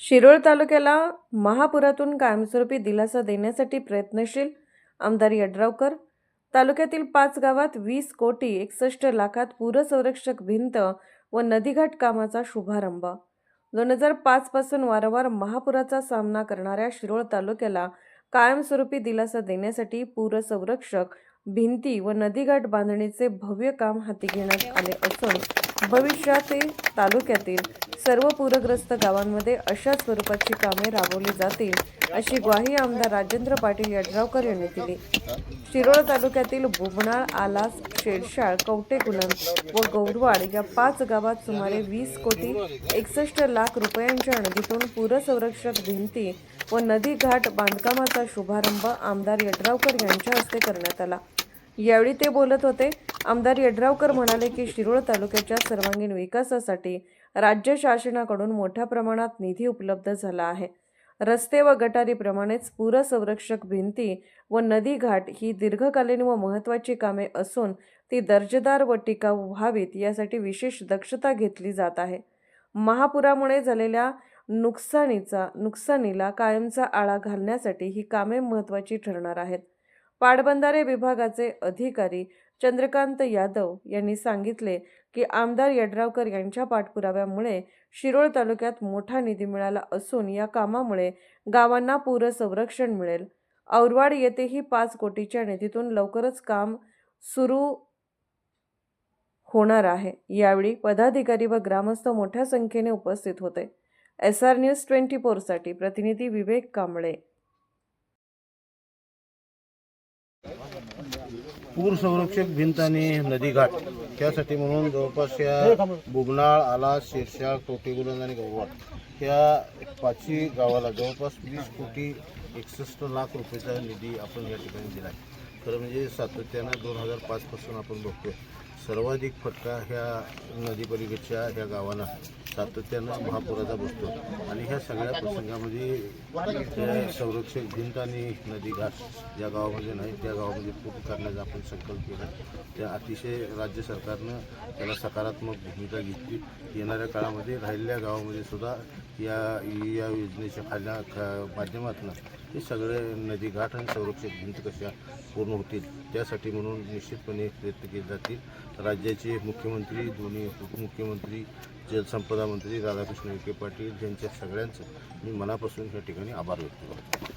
शिरोळ तालुक्याला महापुरातून कायमस्वरूपी दिलासा देण्यासाठी प्रयत्नशील आमदार यड्रावकर तालुक्यातील पाच गावात वीस कोटी एकसष्ट लाखात पूरसंरक्षक भिंत व नदीघाट कामाचा शुभारंभ. दोन हजार पाचपासून वारंवार महापुराचा सामना करणाऱ्या शिरोळ तालुक्याला कायमस्वरूपी दिलासा देण्यासाठी पूरसंरक्षक भिंती व नदीघाट बांधणीचे भव्य काम हाती घेण्यात आले असून भविष्यातील तालुक्यातील सर्व पूरग्रस्त गावांमध्ये अशा स्वरूपाची कामे राबवली जातील अशी ग्वाही आमदार राजेंद्र पाटील यड्रावकर यांनी दिली. शिरोळ तालुक्यातील बुबनाळ आलास शेरशाळ कवटेकुलम व गौरवाड या पाच गावात सुमारे वीस कोटी एकसष्ट लाख रुपयांच्या निधीतून पूरसंरक्षक भिंती व नदी घाट बांधकामाचा शुभारंभ आमदार यड्रावकर यांच्या हस्ते करण्यात आला. यावेळी ते बोलत होते आमदार यड्रावकर म्हणाले की शिरोळ तालुक्याच्या सर्वांगीण विकासासाठी राज्य शासनाकडून मोठ्या प्रमाणात निधी उपलब्ध झाला आहे. रस्ते व गटारीप्रमाणेच पूरसंरक्षक भिंती व नदी घाट ही दीर्घकालीन व महत्त्वाची कामे असून ती दर्जेदार व टिकाऊ व्हावीत यासाठी विशेष दक्षता घेतली जात आहे. महापुरामुळे झालेल्या नुकसानीचा नुकसानीला कायमचा आळा घालण्यासाठी ही कामे महत्त्वाची ठरणार आहेत. पाटबंधारे विभागाचे अधिकारी चंद्रकांत यादव यांनी सांगितले की आमदार यड्रावकर यांच्या पाठपुराव्यामुळे शिरोळ तालुक्यात मोठा निधी मिळाला असून या कामामुळे गावांना पूर संरक्षण मिळेल. औरवाड येथेही पाच कोटीच्या निधीतून लवकरच काम सुरू होणार आहे. यावेळी पदाधिकारी व ग्रामस्थ मोठ्या संख्येने उपस्थित होते. एस आर न्यूज ट्वेंटी फोरसाठी प्रतिनिधी विवेक कांबळे. पूर संरक्षक भिंत आणि नदीघाट. त्यासाठी म्हणून जवळपास या बुगनाळ आला शिरशाळ टोटेगुलंद आणि गव्हाट या पाचही गावाला जवळपास वीस कोटी एकसष्ट लाख रुपयाचा निधी आपण या ठिकाणी दिला आहे खरं म्हणजे सातत्यानं दोन हजार पाचपासून आपण बघतोय. सर्वाधिक फटका ह्या नदीपलीकडच्या ह्या गावांना सातत्यानं महापुराचा बसतो. आणि ह्या सगळ्या प्रसंगामध्ये संरक्षक भिंत आणि नदीघाट ज्या गावामध्ये नाही त्या गावामध्ये पूर्ण करण्याचा आपण संकल्प केला. त्या अतिशय राज्य सरकारनं त्याला सकारात्मक भूमिका घेतली. येणाऱ्या काळामध्ये राहिलेल्या गावामध्ये सुद्धा या या योजनेच्या खाल्या खा माध्यमातून हे सगळे नदीघाट आणि संरक्षक भिंत कशा पूर्ण होतील त्यासाठी म्हणून निश्चितपणे प्रयत्न केले जातील. राज्याचे मुख्यमंत्री दोन्ही उपमुख्यमंत्री जलसंपदा मंत्री राधाकृष्ण विखे पाटील यांच्या सगळ्यांचं मी मनापासून या ठिकाणी आभार व्यक्त करतो.